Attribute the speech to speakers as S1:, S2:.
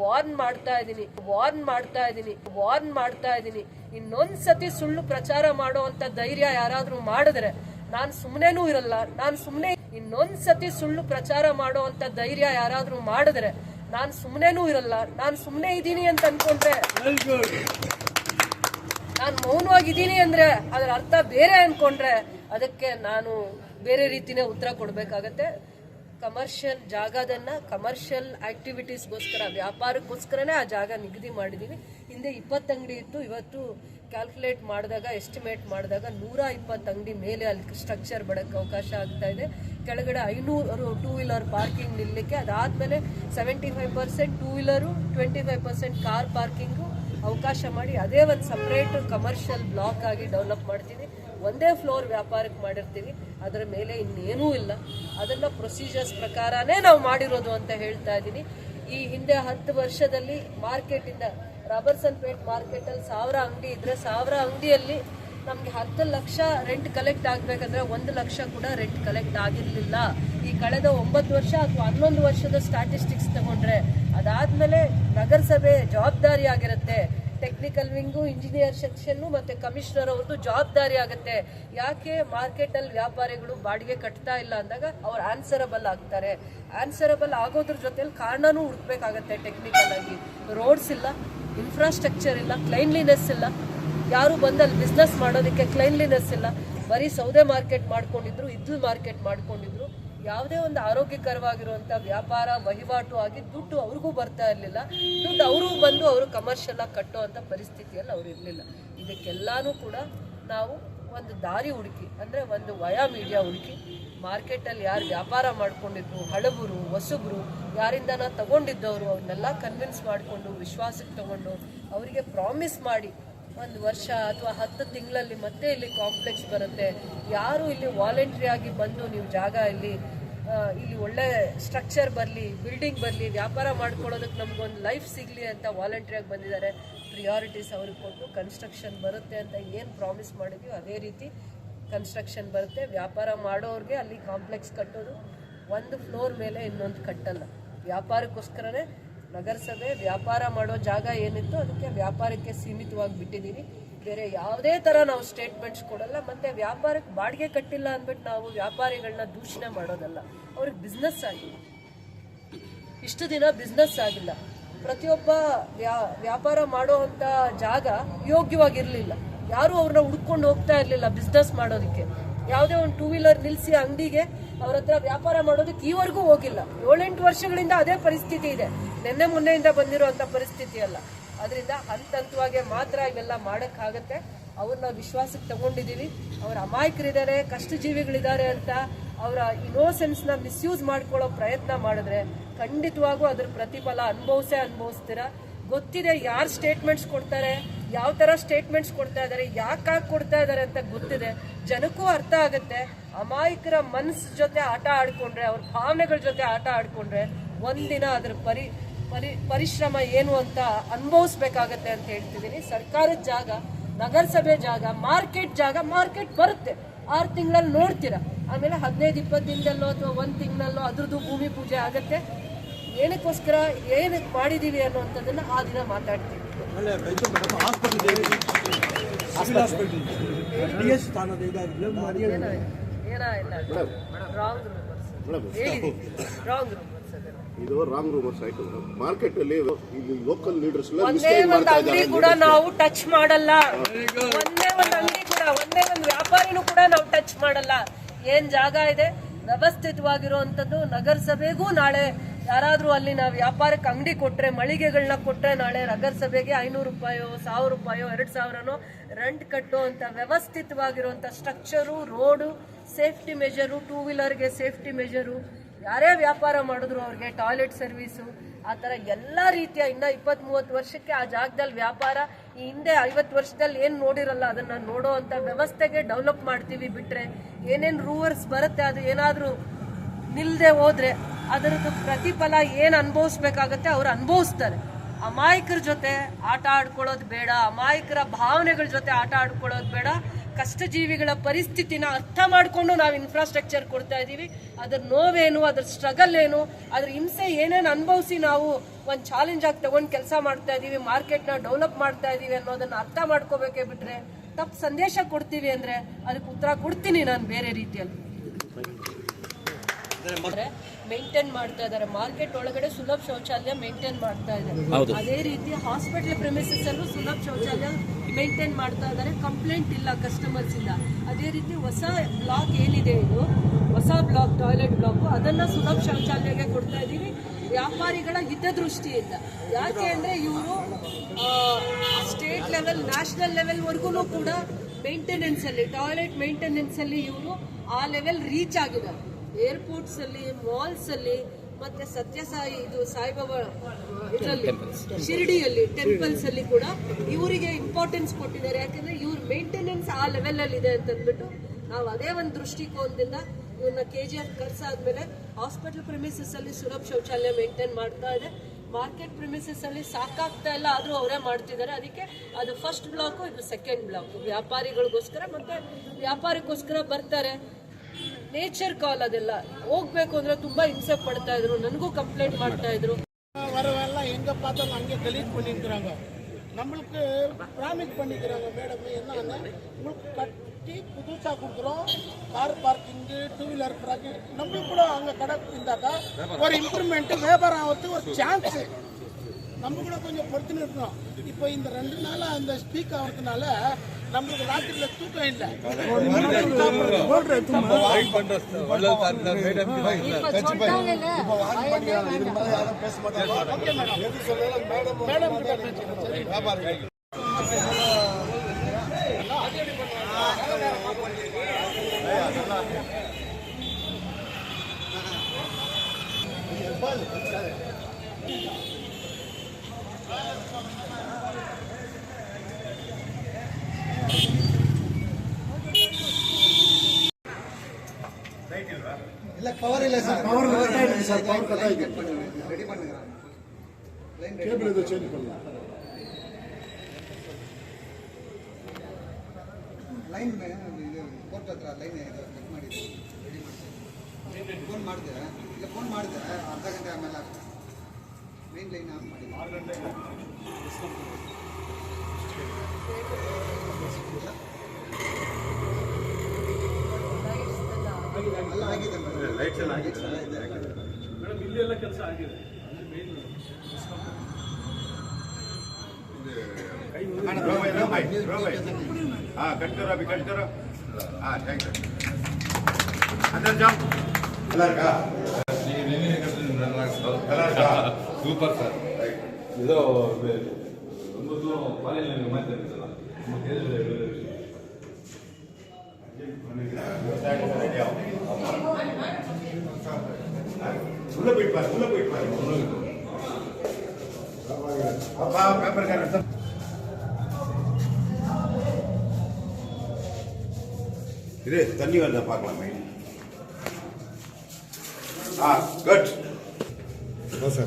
S1: Warn ಮಾಡ್ತಾ ಇದ್ದೀನಿ warn ಮಾಡ್ತಾ ಇದ್ದೀನಿ ವಾರ್ನ್ ಮಾಡ್ತಾ ಇದ್ದೀನಿ ಇನ್ನೊಂದ್ಸತಿ ಸುಳ್ಳು ಪ್ರಚಾರ ಮಾಡೋ ಅಂತ ಧೈರ್ಯ ಯಾರಾದ್ರೂ ಮಾಡಿದ್ರೆ ನಾನು ಸುಮ್ಮನೆನೂ ಇರಲ್ಲ ನಾನು ಸುಮ್ಮನೆ ಇನ್ನೊಂದ್ಸತಿ ಸುಳ್ಳು ಪ್ರಚಾರ ಮಾಡೋ ಅಂತ ಧೈರ್ಯ ಯಾರಾದ್ರೂ ಮಾಡಿದ್ರೆ ನಾನು ಸುಮ್ಮನೆನೂ ಇರಲ್ಲ ನಾನು ಸುಮ್ಮನೆ ಇದ್ದೀನಿ ಅಂತ ಅನ್ಕೊಂಡ್ರೆ ನಾನು ಮೌನವಾಗಿದ್ದೀನಿ ಅಂದ್ರೆ ಅದರ ಅರ್ಥ ಬೇರೆ ಅನ್ಕೊಂಡ್ರೆ ಅದಕ್ಕೆ ನಾನು ಬೇರೆ ರೀತಿನೇ ಉತ್ತರ ಕೊಡಬೇಕಾಗತ್ತೆ. ಕಮರ್ಷಿಯಲ್ ಜಾಗದನ್ನ ಕಮರ್ಷಿಯಲ್ ಆಕ್ಟಿವಿಟೀಸ್ಗೋಸ್ಕರ, ವ್ಯಾಪಾರಕ್ಕೋಸ್ಕರನೇ ಆ ಜಾಗ ನಿಗದಿ ಮಾಡಿದೀವಿ. ಹಿಂದೆ ಇಪ್ಪತ್ತು ಅಂಗಡಿ ಇತ್ತು. ಇವತ್ತು ಕ್ಯಾಲ್ಕುಲೇಟ್ ಮಾಡಿದಾಗ, ಎಸ್ಟಿಮೇಟ್ ಮಾಡಿದಾಗ ನೂರ ಇಪ್ಪತ್ತು ಅಂಗಡಿ ಮೇಲೆ ಅಲ್ಲಿ ಸ್ಟ್ರಕ್ಚರ್ ಬಡಕ್ಕೆ ಅವಕಾಶ ಆಗ್ತಾ ಇದೆ. ಕೆಳಗಡೆ ಐನೂರು ಟೂ ವೀಲರ್ ಪಾರ್ಕಿಂಗ್ ನಿಲ್ಲಕ್ಕೆ ಅದಾದಮೇಲೆ seventy five percent two wheeler twenty five percent car parking ಅವಕಾಶ ಮಾಡಿ ಅದೇ ಒಂದು ಸಪ್ರೇಟ್ ಕಮರ್ಷಿಯಲ್ ಬ್ಲಾಕ್ ಆಗಿ ಡೆವಲಪ್ ಮಾಡ್ತೀವಿ ಒಂದೇ ಫ್ಲೋರ್ ವ್ಯಾಪಾರಕ್ಕೆ ಮಾಡಿರ್ತೀವಿ ಅದರ ಮೇಲೆ ಇನ್ನೇನೂ ಇಲ್ಲ. ಅದನ್ನು ಪ್ರೊಸೀಜರ್ಸ್ ಪ್ರಕಾರನೇ ನಾವು ಮಾಡಿರೋದು ಅಂತ ಹೇಳ್ತಾ ಇದ್ದೀನಿ ಈ ಹಿಂದೆ ಹತ್ತು ವರ್ಷದಲ್ಲಿ ಮಾರ್ಕೆಟಿಂದ ರಾಬರ್ಸನ್ ಪೇಟ್ ಮಾರ್ಕೆಟಲ್ಲಿ ಸಾವಿರ ಅಂಗಡಿ ಇದ್ದರೆ ಸಾವಿರ ಅಂಗಡಿಯಲ್ಲಿ ನಮಗೆ ಹತ್ತು ಲಕ್ಷ ರೆಂಟ್ ಕಲೆಕ್ಟ್ ಆಗಬೇಕಂದ್ರೆ ಒಂದು ಲಕ್ಷ ಕೂಡ ರೆಂಟ್ ಕಲೆಕ್ಟ್ ಆಗಿರಲಿಲ್ಲ. ಈ ಕಳೆದ ಒಂಬತ್ತು ವರ್ಷ ಅಥವಾ ಹನ್ನೊಂದು ವರ್ಷದ ಸ್ಟ್ಯಾಟಿಸ್ಟಿಕ್ಸ್ ತಗೊಂಡ್ರೆ ಅದಾದ್ಮೇಲೆ ನಗರಸಭೆ ಜವಾಬ್ದಾರಿ ಆಗಿರುತ್ತೆ ಟೆಕ್ನಿಕಲ್ ವಿಂಗು ಇಂಜಿನಿಯರ್ ಸೆಕ್ಷನ್ನು ಮತ್ತೆ ಕಮಿಷನರ್ ಅವ್ರದ್ದು ಜವಾಬ್ದಾರಿ ಆಗುತ್ತೆ ಯಾಕೆ ಮಾರ್ಕೆಟ್ ಅಲ್ಲಿ ವ್ಯಾಪಾರಿಗಳು ಬಾಡಿಗೆ ಕಟ್ತಾ ಇಲ್ಲ ಅಂದಾಗ ಅವ್ರು ಆನ್ಸರಬಲ್ ಆಗ್ತಾರೆ. ಆನ್ಸರಬಲ್ ಆಗೋದ್ರ ಜೊತೆಲಿ ಕಾರಣನೂ ಹುಡುಕ್ಬೇಕಾಗತ್ತೆ ಟೆಕ್ನಿಕಲ್ ಆಗಿ. ರೋಡ್ಸ್ ಇಲ್ಲ ಇನ್ಫ್ರಾಸ್ಟ್ರಕ್ಚರ್ ಇಲ್ಲ ಕ್ಲೈನ್ಲಿನೆಸ್ ಇಲ್ಲ. ಯಾರು ಬಂದಲ್ಲಿ ಬಿಸ್ನೆಸ್ ಮಾಡೋದಕ್ಕೆ ಕ್ಲೈನ್ಲಿನೆಸ್ ಇಲ್ಲ. ಬರೀ ಸೌದೆ ಮಾರ್ಕೆಟ್ ಮಾಡ್ಕೊಂಡಿದ್ರು ಇದ್ದು ಮಾರ್ಕೆಟ್ ಮಾಡ್ಕೊಂಡಿದ್ರು. ಯಾವುದೇ ಒಂದು ಆರೋಗ್ಯಕರವಾಗಿರುವಂಥ ವ್ಯಾಪಾರ, ವಹಿವಾಟು ಆಗಿ ದುಡ್ಡು ಅವ್ರಿಗೂ ಬರ್ತಾ ಇರಲಿಲ್ಲ. ದುಡ್ಡು ಅವರು ಬಂದು ಅವರು ಕಮರ್ಷಿಯಲ್ ಆಗಿ ಕಟ್ಟೋ ಅಂಥ ಪರಿಸ್ಥಿತಿಯಲ್ಲಿ ಅವ್ರು ಇರಲಿಲ್ಲ. ಇದಕ್ಕೆಲ್ಲಾನು ಕೂಡ ನಾವು ಒಂದು ದಾರಿ ಹುಡುಕಿ, ಅಂದರೆ ಒಂದು ವಯಾ ಮೀಡಿಯಾ ಹುಡುಕಿ ಮಾರ್ಕೆಟಲ್ಲಿ ಯಾರು ವ್ಯಾಪಾರ ಮಾಡ್ಕೊಂಡಿದ್ರು, ಹಳಬರು, ಹೊಸಬ್ರು, ಯಾರಿಂದನ ತಗೊಂಡಿದ್ದವರು, ಅವ್ರನ್ನೆಲ್ಲ ಕನ್ವಿನ್ಸ್ ಮಾಡಿಕೊಂಡು, ವಿಶ್ವಾಸಕ್ಕೆ ತಗೊಂಡು, ಅವರಿಗೆ ಪ್ರಾಮಿಸ್ ಮಾಡಿ ಒಂದು ವರ್ಷ ಅಥವಾ ಹತ್ತು ತಿಂಗಳಲ್ಲಿ ಮತ್ತೆ ಇಲ್ಲಿ ಕಾಂಪ್ಲೆಕ್ಸ್ ಬರುತ್ತೆ. ಯಾರು ಇಲ್ಲಿ ವಾಲಂಟ್ರಿ ಆಗಿ ಬಂದು ನೀವು ಜಾಗ ಇಲ್ಲಿ ಇಲ್ಲಿ ಒಳ್ಳೆ ಸ್ಟ್ರಕ್ಚರ್ ಬರಲಿ ಬಿಲ್ಡಿಂಗ್ ಬರಲಿ, ವ್ಯಾಪಾರ ಮಾಡ್ಕೊಳ್ಳೋದಕ್ಕೆ ನಮಗೊಂದು ಲೈಫ್ ಸಿಗಲಿ ಅಂತ ವಾಲಂಟ್ರಿಯಾಗಿ ಬಂದಿದ್ದಾರೆ. ಪ್ರಿಯಾರಿಟೀಸ್ ಅವ್ರಿಗೆ ಕೊಟ್ಟು ಕನ್ಸ್ಟ್ರಕ್ಷನ್ ಬರುತ್ತೆ ಅಂತ ಏನು ಪ್ರಾಮಿಸ್ ಮಾಡಿದ್ವಿ, ಅದೇ ರೀತಿ ಕನ್ಸ್ಟ್ರಕ್ಷನ್ ಬರುತ್ತೆ. ವ್ಯಾಪಾರ ಮಾಡೋರಿಗೆ ಅಲ್ಲಿ ಕಾಂಪ್ಲೆಕ್ಸ್ ಕಟ್ಟೋದು, ಒಂದು ಫ್ಲೋರ್ ಮೇಲೆ ಇನ್ನೊಂದು ಕಟ್ಟಲ್ಲ. ವ್ಯಾಪಾರಕ್ಕೋಸ್ಕರನೇ ನಗರಸಭೆ ವ್ಯಾಪಾರ ಮಾಡೋ ಜಾಗ ಏನಿತ್ತು ಅದಕ್ಕೆ ವ್ಯಾಪಾರಕ್ಕೆ ಸೀಮಿತವಾಗಿ ಬಿಟ್ಟಿದ್ದೀವಿ ಬೇರೆ ಯಾವುದೇ ಥರ ನಾವು ಸ್ಟೇಟ್ಮೆಂಟ್ಸ್ ಕೊಡಲ್ಲ, ಮತ್ತೆ ವ್ಯಾಪಾರಕ್ಕೆ ಬಾಡಿಗೆ ಕಟ್ಟಿಲ್ಲ ಅಂದ್ಬಿಟ್ಟು ನಾವು ವ್ಯಾಪಾರಿಗಳನ್ನ ದೂಷಣೆ ಮಾಡೋದಲ್ಲ. ಅವ್ರಿಗೆ ಬಿಸ್ನೆಸ್ ಆಗಿಲ್ಲ. ಇಷ್ಟು ದಿನ ಬಿಸ್ನೆಸ್ ಆಗಿಲ್ಲ. ಪ್ರತಿಯೊಬ್ಬ ವ್ಯಾ, ವ್ಯಾಪಾರ ಮಾಡುವಂಥ ಜಾಗ ಯೋಗ್ಯವಾಗಿರಲಿಲ್ಲ. ಯಾರು ಅವ್ರನ್ನ ಹುಡ್ಕೊಂಡು ಹೋಗ್ತಾ ಇರಲಿಲ್ಲ ಬಿಸ್ನೆಸ್ ಮಾಡೋದಕ್ಕೆ. ಯಾವುದೇ ಒಂದು ಟೂ ವೀಲರ್ ನಿಲ್ಲಿಸಿ ಅಂಗಡಿಗೆ ಅವ್ರ ಹತ್ರ ವ್ಯಾಪಾರ ಮಾಡೋದಕ್ಕೆ ಈವರೆಗೂ ಹೋಗಿಲ್ಲ. ಏಳೆಂಟು ವರ್ಷಗಳಿಂದ ಅದೇ ಪರಿಸ್ಥಿತಿ ಇದೆ. ನಿನ್ನೆ ಮೊನ್ನೆಯಿಂದ ಬಂದಿರುವಂತ ಪರಿಸ್ಥಿತಿ ಅಲ್ಲ. ಅದರಿಂದ ಹಂತ ಹಂತವಾಗಿ ಮಾತ್ರ ಇವೆಲ್ಲ ಮಾಡೋಕ್ಕಾಗತ್ತೆ. ಅವ್ರನ್ನ ವಿಶ್ವಾಸಕ್ಕೆ ತಗೊಂಡಿದ್ದೀವಿ ಅವ್ರ ಅಮಾಯಕರಿದ್ದಾರೆ, ಕಷ್ಟಜೀವಿಗಳಿದ್ದಾರೆ ಅಂತ ಅವರ ಇನೋಸೆನ್ಸ್ನ ಮಿಸ್ಯೂಸ್ ಮಾಡ್ಕೊಳ್ಳೋ ಪ್ರಯತ್ನ ಮಾಡಿದ್ರೆ ಖಂಡಿತವಾಗೂ ಅದ್ರ ಪ್ರತಿಫಲ ಅನುಭವಿಸೇ ಅನುಭವಿಸ್ತೀರ? ಗೊತ್ತಿದೆ ಯಾರು ಸ್ಟೇಟ್ಮೆಂಟ್ಸ್ ಕೊಡ್ತಾರೆ, ಯಾವ ಥರ ಸ್ಟೇಟ್ಮೆಂಟ್ಸ್ ಕೊಡ್ತಾ ಇದ್ದಾರೆ, ಯಾಕಾಗಿ ಕೊಡ್ತಾ ಇದ್ದಾರೆ ಅಂತ ಗೊತ್ತಿದೆ. ಜನಕ್ಕೂ ಅರ್ಥ ಆಗುತ್ತೆ. ಅಮಾಯಕರ ಮನಸ್ಸು ಜೊತೆ ಆಟ ಆಡ್ಕೊಂಡ್ರೆ, ಅವ್ರ ಭಾವನೆಗಳ ಜೊತೆ ಆಟ ಆಡ್ಕೊಂಡ್ರೆ ಒಂದಿನ ಅದ್ರ ಪರಿ ಪರಿ, ಪರಿಶ್ರಮ ಏನು ಅಂತ ಅನುಭವಿಸ್ಬೇಕಾಗತ್ತೆ ಅಂತ ಹೇಳ್ತಿದ್ದೀನಿ. ಸರ್ಕಾರದ ಜಾಗ, ನಗರಸಭೆ ಜಾಗ, ಮಾರ್ಕೆಟ್ ಜಾಗ, ಮಾರ್ಕೆಟ್ ಬರುತ್ತೆ. ಆರು ತಿಂಗಳಲ್ಲಿ ನೋಡ್ತೀರಾ. ಆಮೇಲೆ ಹದಿನೈದು, ಇಪ್ಪತ್ತು ದಿನದಲ್ಲೋ ಅಥವಾ ಒಂದು ತಿಂಗಳಲ್ಲೋ ಅದ್ರದ್ದು ಭೂಮಿ ಪೂಜೆ ಆಗುತ್ತೆ. ಏನಕ್ಕೋಸ್ಕರ ಏನಕ್ಕೆ ಮಾಡಿದೀವಿ ಅನ್ನೋಂಥದ್ದನ್ನ ಆ ದಿನ ಮಾತಾಡ್ತೀವಿ.
S2: ಅಲ್ಲೇ ಇದು madam hospital civil hospital D S ಸ್ಥಾನದ ಈಗ ಬ್ಲೇಮ್ ಮಾಡಿ
S1: ಏನೋ ಏನೋ ಇಲ್ಲ ರಾಂಗ್ ರೂಮರ್ಸ್ ರಾಂಗ್ ರೂಮರ್ಸ್ ಅದೆಲ್ಲ
S3: ಇದು ರಾಂಗ್ ರೂಮರ್ಸ್ ಆಯ್ತು ಮಾರ್ಕೆಟ್ ಅಲ್ಲಿ ಇಲ್ಲಿ ಲೋಕಲ್ ಲೀಡರ್ಸ್
S1: ಒಂದೇ ಒಂದು ಅಂಗಡಿ ಕೂಡ ನಾವು ಟಚ್ ಮಾಡಲ್ಲ. ಒಂದೇ ಒಂದು ಅಂಗಡಿ ಕೂಡ ಒಂದೇ ಒಂದು ವ್ಯಾಪಾರಿನೂ ಕೂಡ ನಾವು ಟಚ್ ಮಾಡಲ್ಲ. ಏನ್ ಜಾಗ ಇದೆ? ವ್ಯವಸ್ಥಿತವಾಗಿರುವಂತದ್ದು ನಗರಸಭೆಗೂ ನಾಳೆ ಯಾರಾದ್ರೂ ಅಲ್ಲಿ ನಾವು ವ್ಯಾಪಾರಕ್ಕೆ ಅಂಗಡಿ ಕೊಟ್ಟರೆ ಮಳಿಗೆಗಳನ್ನ ಕೊಟ್ಟರೆ ನಾಳೆ ನಗರಸಭೆಗೆ ಐನೂರು ರೂಪಾಯೋ, ಸಾವಿರ ರೂಪಾಯೋ, ಎರಡು ಸಾವಿರನೋ ರೆಂಟ್ ಕಟ್ಟೋ ಅಂತ ವ್ಯವಸ್ಥಿತವಾಗಿರುವಂತ structure road safety measure two ವೀಲರ್ಗೆ safety measure ಯಾರೇ ವ್ಯಾಪಾರ ಮಾಡಿದ್ರು ಅವ್ರಿಗೆ ಟಾಯ್ಲೆಟ್ ಸರ್ವಿಸು ಆ ಥರ ಎಲ್ಲ ರೀತಿಯ ಇನ್ನು ಇಪ್ಪತ್ತ್ ಮೂವತ್ತು ವರ್ಷಕ್ಕೆ ಆ ಜಾಗದಲ್ಲಿ ವ್ಯಾಪಾರ, ಈ ಹಿಂದೆ ಐವತ್ತು ವರ್ಷದಲ್ಲಿ ಏನು ನೋಡಿರಲ್ಲ ಅದನ್ನು ನೋಡೋ ಅಂಥ ವ್ಯವಸ್ಥೆಗೆ ಡೆವಲಪ್ ಮಾಡ್ತೀವಿ ಬಿಟ್ಟರೆ ಏನೇನು ರೂವರ್ಸ್ ಬರುತ್ತೆ, ಅದು ಏನಾದರೂ ನಿಲ್ಲದೆ ಹೋದ್ರೆ ಅದರದ್ದು ಪ್ರತಿಫಲ ಏನು ಅನುಭವಿಸ್ಬೇಕಾಗತ್ತೆ ಅವ್ರು ಅನುಭವಿಸ್ತಾರೆ. ಅಮಾಯಕರ ಜೊತೆ ಆಟ ಆಡ್ಕೊಳ್ಳೋದು ಬೇಡ, ಅಮಾಯಕರ ಭಾವನೆಗಳ ಜೊತೆ ಆಟ ಆಡ್ಕೊಳ್ಳೋದು ಬೇಡ, ಕಷ್ಟಜೀವಿಗಳ ಪರಿಸ್ಥಿತಿನ ಅರ್ಥ ಮಾಡಿಕೊಂಡು ನಾವು ಇನ್ಫ್ರಾಸ್ಟ್ರಕ್ಚರ್ ಕೊಡ್ತಾ ಇದ್ದೀವಿ ಅದ್ರ ನೋವೇನು, ಅದ್ರ ಸ್ಟ್ರಗಲ್ ಏನು, ಅದ್ರ ಹಿಂಸೆ ಏನೇನು ಅನುಭವಿಸಿ ನಾವು ಒಂದು ಚಾಲೆಂಜ್ ಆಗಿ ತಗೊಂಡು ಕೆಲಸ ಮಾಡ್ತಾ ಇದ್ದೀವಿ ಮಾರ್ಕೆಟ್ನ ಡೆವಲಪ್ ಮಾಡ್ತಾ ಇದ್ದೀವಿ ಅನ್ನೋದನ್ನ ಅರ್ಥ ಮಾಡ್ಕೋಬೇಕೇ ಬಿಟ್ರೆ ತಪ್ಪು ಸಂದೇಶ ಕೊಡ್ತೀವಿ ಅಂದ್ರೆ ಅದಕ್ಕೆ ಉತ್ತರ ಕೊಡ್ತೀನಿ ನಾನು ಬೇರೆ ರೀತಿಯಲ್ಲಿ. ಮೇಂಟೈನ್ ಮಾಡ್ತಾ ಇದಾರೆ ಮಾರ್ಕೆಟ್ ಒಳಗಡೆ ಸುಲಭ ಶೌಚಾಲಯ ಮೇಂಟೈನ್ ಮಾಡ್ತಾ ಇದ್ದಾರೆ ಅದೇ ರೀತಿ ಹಾಸ್ಪಿಟಲ್ ಪ್ರೆಮಿಸಸ್ ಅಲ್ಲೂ ಸುಲಭ ಶೌಚಾಲಯ ಮೇಂಟೈನ್ ಮಾಡ್ತಾ ಇದ್ದಾರೆ. ಕಂಪ್ಲೇಂಟ್ ಇಲ್ಲ ಕಸ್ಟಮರ್ಸ್ ಇಂದ. ಅದೇ ರೀತಿ ಹೊಸ ಬ್ಲಾಕ್ ಏನಿದೆ ಇದು? ಹೊಸ ಬ್ಲಾಕ್ ಟಾಯ್ಲೆಟ್ ಬ್ಲಾಕ್ ಅದನ್ನ ಸುಲಭ ಶೌಚಾಲಯಕ್ಕೆ ಕೊಡ್ತಾ ಇದ್ದೀವಿ. ವ್ಯಾಪಾರಿಗಳ ಹಿತದೃಷ್ಟಿಯಿಂದ. ಯಾಕೆ ಅಂದ್ರೆ ಇವರು ಸ್ಟೇಟ್ ಲೆವೆಲ್ ನ್ಯಾಷನಲ್ ಲೆವೆಲ್ ವರ್ಗೂ ಕೂಡ ಮೇಂಟೆನೆನ್ಸ್ ಅಲ್ಲಿ ಟಾಯ್ಲೆಟ್ ಮೇಂಟೆನೆನ್ಸ್ ಅಲ್ಲಿ ಇವರು ಆ ಲೆವೆಲ್ ರೀಚ್ ಆಗಿದ್ದಾರೆ. ಏರ್ಪೋರ್ಟ್ಸ್ ಅಲ್ಲಿ ಮಾಲ್ಸ್ ಅಲ್ಲಿ ಮತ್ತೆ ಸತ್ಯಸಾಯಿ ಇದು ಸಾಯಿಬಾಬಾ ಇದರಲ್ಲಿ ಶಿರಡಿಯಲ್ಲಿ ಟೆಂಪಲ್ಸ್ ಅಲ್ಲಿ ಕೂಡ ಇವರಿಗೆ ಇಂಪಾರ್ಟೆನ್ಸ್ ಕೊಟ್ಟಿದ್ದಾರೆ. ಯಾಕಂದ್ರೆ ಇವ್ರ ಮೇಂಟೆನೆನ್ಸ್ ಆ ಲೆವೆಲ್ ಅಲ್ಲಿ ಇದೆ ಅಂತ ಅಂದ್ಬಿಟ್ಟು ನಾವು ಅದೇ ಒಂದು ದೃಷ್ಟಿಕೋನದಿಂದ ಇವ್ರನ್ನ ಕೆ ಜಿ ಎಫ್ ಕರ್ಸಾದ್ಮೇಲೆ ಹಾಸ್ಪಿಟಲ್ ಪ್ರಿಮಿಸಸ್ ಅಲ್ಲಿ ಸುಲಭ ಶೌಚಾಲಯ ಮೇಂಟೈನ್ ಮಾಡ್ತಾ ಇದೆ. ಮಾರ್ಕೆಟ್ ಪ್ರಿಮಿಸಸ್ ಅಲ್ಲಿ ಸಾಕಾಗ್ತಾ ಇಲ್ಲ ಆದ್ರೂ ಅವರೇ ಮಾಡ್ತಿದ್ದಾರೆ. ಅದಕ್ಕೆ ಅದು ಫಸ್ಟ್ ಬ್ಲಾಕ್ ಇದು ಸೆಕೆಂಡ್ ಬ್ಲಾಕ್ ವ್ಯಾಪಾರಿಗಳಿಗೋಸ್ಕರ ಮತ್ತೆ ವ್ಯಾಪಾರಕ್ಕೋಸ್ಕರ ಬರ್ತಾರೆ. ನೇಚರ್ ಕಾಲ್ ಅದೆಲ್ಲ. ಹೋಗ್ಬೇಕು ಅಂದ್ರೆ ತುಂಬಾ ಹಿಂಸೆ ಪಡ್ತಾ ಇದ್ರು. ನನಗೂ ಕಂಪ್ಲೇಂಟ್ ಮಾಡ್ತಾ ಇದ್ರು.
S4: வரவெல்லாம் எங்கே பார்த்தாலும் அங்கே டெலீட் பண்ணியிருக்கிறாங்க நம்மளுக்கு ப்ராமிஸ் பண்ணிக்கிறாங்க மேடம் என்னன்னா உங்களுக்கு கட்டி புதுசாக கொடுக்குறோம் car parking two wheeler parking நம்மளுக்கு கூட அங்கே கடை இருந்தாக்கா ஒரு இம்ப்ரூவ்மெண்ட்டு வியாபாரம் ஆகிறதுக்கு ஒரு சான்ஸு நம்ம கூட கொஞ்சம் பொறுத்துன்னு இருக்கணும். இப்போ இந்த ரெண்டு நாளாக அந்த ஸ்பீக் ஆகிறதுனால நம்மளுக்கு ராத்திரியில் தூக்கம் இல்லை. மேடம் கிட்ட பேசுகிறேன் சரி
S2: ಪವರ್ ಇಲ್ಲ sir power sir power cut ಆಯ್ತು ಕೇಬಲ್ ಇದು ಚೇಂಜ್ ಮಾಡಲ್ಲ
S5: ಲೈನ್ ಇದು ಕೋರ್ಟ್ ಹತ್ರ ಲೈನ್ ಇದು ಚೆಕ್ ಮಾಡಿದ್ದು ರೆಡಿ ಮಾಡಿ ಫೋನ್ ಮಾಡಿದೆ ಇಲ್ಲ ಫೋನ್ ಮಾಡಿದೆ ಅರ್ಧ ಗಂಟೆ ಆಮೇಲೆ ಮೇನ್ ಲೈನ್ ಆಫ್ ಮಾಡಿ ಎಲ್ಲ ಆಗಿದೆ ಮೇಡಮ್ ಲೈಟ್ಸ್ ಎಲ್ಲ ಆಗಿದೆ ಎಲ್ಲ ಇದೆ
S6: हाँ कट करो अभी कट करो हाँ थैंक यू अंदर जाओ
S7: சூப்பர் சார் ஏதோ ரொம்ப தூரம் பாலியல் நிலைமை
S6: மாதிரி தெரிஞ்சது நம்ம உள்ள போயிட்டு உள்ள போயிட்டு இரு தண்ணி வேண்டாம் பார்க்கலாமே Ah, good.
S7: गुड बस